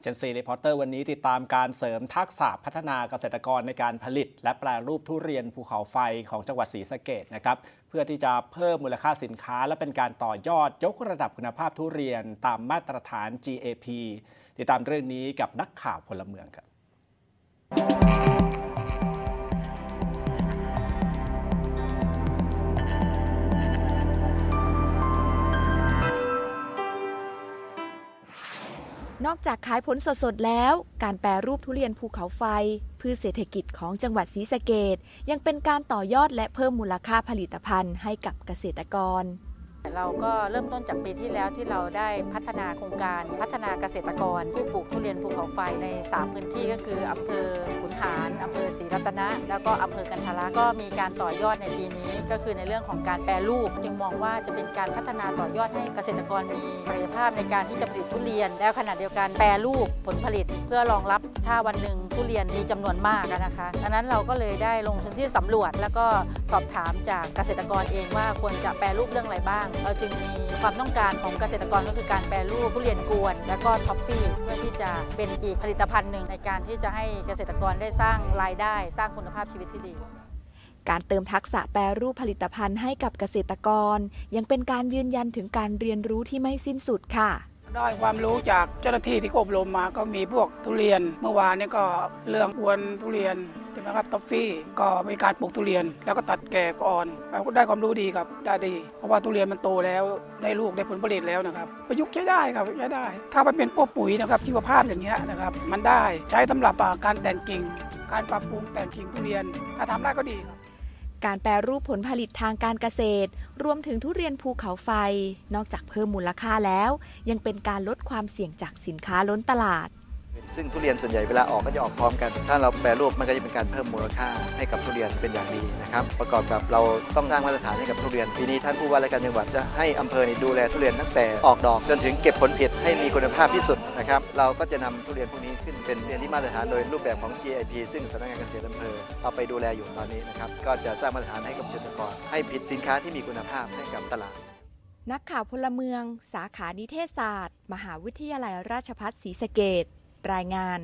เชนซีรีพอร์เตอร์วันนี้ติดตามการเสริมทักษะพัฒนาเกษตรกรในการผลิต และแปรรูปทุเรียนภูเขาไฟของจังหวัดศรีสะเกดนะครับเพื่อที่จะเพิ่มมูลค่าสินค้า และเป็นการต่อยอดยกระดับคุณภาพทุเรียนตามมาตรฐาน GAP ติดตามเรื่องนี้กับนักข่าวพลเมืองครับ นอกจากขายผลสดๆแล้ว การแปรรูปทุเรียนภูเขาไฟพืชเศรษฐกิจของจังหวัดศรีสะเกดยังเป็นการต่อยอดและเพิ่มมูลค่าผลิตภัณฑ์ให้กับเกษตรกร เราก็เริ่มต้นจากปีที่แล้วที่เราได้พัฒนาโครงการพัฒนาเกษตรกรผู้ปลูกทุเรียนภูเขาไฟใน 3 พื้นที่ก็คืออำเภอขุนหารอำเภอศรีรัตนะ แล้วก็อำเภอกันทลักก็มีการต่อยอดในปีนี้ ก็คือในเรื่องของการแปรรูป จึงมองว่าจะเป็นการพัฒนาต่อยอดให้เกษตรกรมีศักยภาพในการที่จะผลิตทุเรียน แล้วขณะเดียวกันแปรรูปผลผลิต เพื่อรองรับถ้าวันหนึ่งทุเรียนมีจำนวนมากนะคะดังนั้นเราก็เลยได้ลงพื้นที่สำรวจ แล้วก็สอบถามจากเกษตรกรเองว่าควรจะแปรรูปเรื่องอะไรบ้างเราจึงมีความต้องการของเกษตรกรก็คือการแปรรูปทุเรียนกวน แล้วก็ท็อฟฟี่เพื่อที่จะเป็นอีกผลิตภัณฑ์หนึ่งในการที่จะให้เกษตรกรได้สร้างรายได้ สร้างคุณภาพชีวิตที่ดีการเติมทักษะแปรรูปผลิตภัณฑ์ให้กับเกษตรกร ยังเป็นการยืนยันถึงการเรียนรู้ที่ไม่สิ้นสุดค่ะ ได้ความรู้จากเจ้าหน้าที่ที่อบรมมาก็มีพวกทุเรียน เมื่อวานนี้ก็เรื่องกวนทุเรียนใช่ไหมครับท็อฟฟี่ก็มีการปลูกทุเรียน แล้วก็ตัดแก่ก่อนเราก็ได้ความรู้ดีครับได้ดี เพราะว่าทุเรียนมันโตแล้วได้ลูกได้ผลผลิตแล้วนะครับประยุกต์ใช้ได้ครับใช้ได้ ถ้ามันเป็นพวกปุ๋ยนะครับชีวภาพอย่างเงี้ยนะครับมันได้ใช้สำหรับการแต่งกิ่ง การปรับปรุงแต่งกิ่งทุเรียน ถ้าทำได้ก็ดีครับการแปรรูปผลผลิตทางการเกษตร รวมถึงทุเรียนภูเขาไฟ นอกจากเพิ่มมูลค่าแล้ว ยังเป็นการลดความเสี่ยงจากสินค้าล้นตลาด ซึ่งทุเรียนส่วนใหญ่เวลาออกก็จะออกพร้อมกัน ถ้าเราแปรรูปมันก็จะเป็นการเพิ่มมูลค่าให้กับทุเรียนเป็นอย่างดีนะครับ ประกอบกับเราต้องสร้างมาตรฐานให้กับทุเรียน ปีนี้ท่านผู้ว่าราชการจังหวัดจะให้อำเภอนี่ดูแลทุเรียนตั้งแต่ออกดอกจนถึงเก็บผลผลิตให้มีคุณภาพที่สุดนะครับ เราก็จะนำทุเรียนพวกนี้ขึ้นเป็นเรียนที่มาตรฐานโดยรูปแบบของ GIP ซึ่งสำนักงานเกษตรอำเภอเอาไปดูแลอยู่ตอนนี้นะครับ ก็จะสร้างมาตรฐานให้กับเกษตรกรให้ผลิตสินค้าที่มีคุณภาพให้กับตลาดนักข่าวพลเมือง สาขานิเทศศาสตร์ มหาวิทยาลัยราชภัฏศรีสะเกด รายงาน